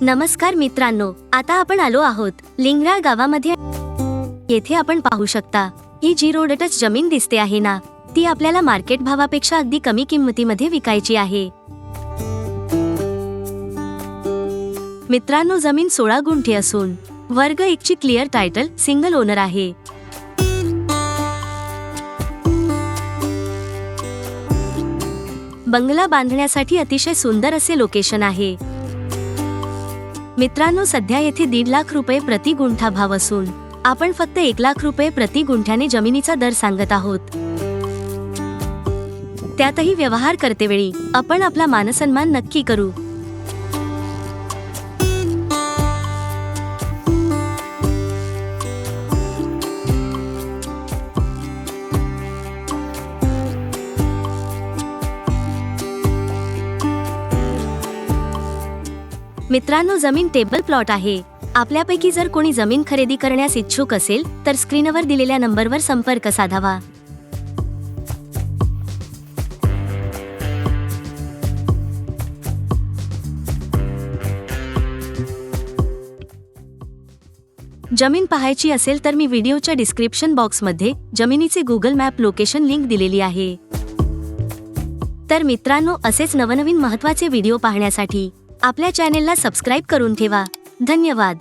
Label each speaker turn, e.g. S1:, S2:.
S1: नमस्कार मित्रांनो आता आपण आलो आहोत लिंगराळ गावामध्ये. येथे आपण पाहू शकता ही जी रोडटच जमीन दिसते आहे ना ती आपल्याला मार्केट भावापेक्षा अगदी कमी किंमतीमध्ये विकायची आहे. मित्रांनो जमीन सोळा गुंठे असून वर्ग एकची क्लिअर टायटल सिंगल ओनर आहे. बंगला बांधण्यासाठी अतिशय सुंदर असे लोकेशन आहे. मित्रांनो सध्या येथे दीड लाख रुपये प्रति गुंठा भाव असून आपण फक्त एक लाख रुपये प्रति गुंठ्याने जमिनीचा दर सांगत आहोत. त्यातही व्यवहार करतेवेळी आपण आपला मानसन्मान नक्की करू. मित्रांनो जमीन टेबल प्लॉट आहे. आपल्यापैकी जर कोणी जमीन खरेदी करण्यास इच्छुक असेल तर स्क्रीनवर दिलेल्या नंबरवर संपर्क साधावा. जमीन पाहायची असेल तर मी व्हिडिओच्या डिस्क्रिप्शन बॉक्समध्ये जमिनीचे गुगल मॅप लोकेशन लिंक दिलेली आहे. तर मित्रांनो असेच नवनवीन महत्त्वाचे व्हिडिओ पाहण्यासाठी आपल्या चॅनेलला सबस्क्राईब करून ठेवा. धन्यवाद.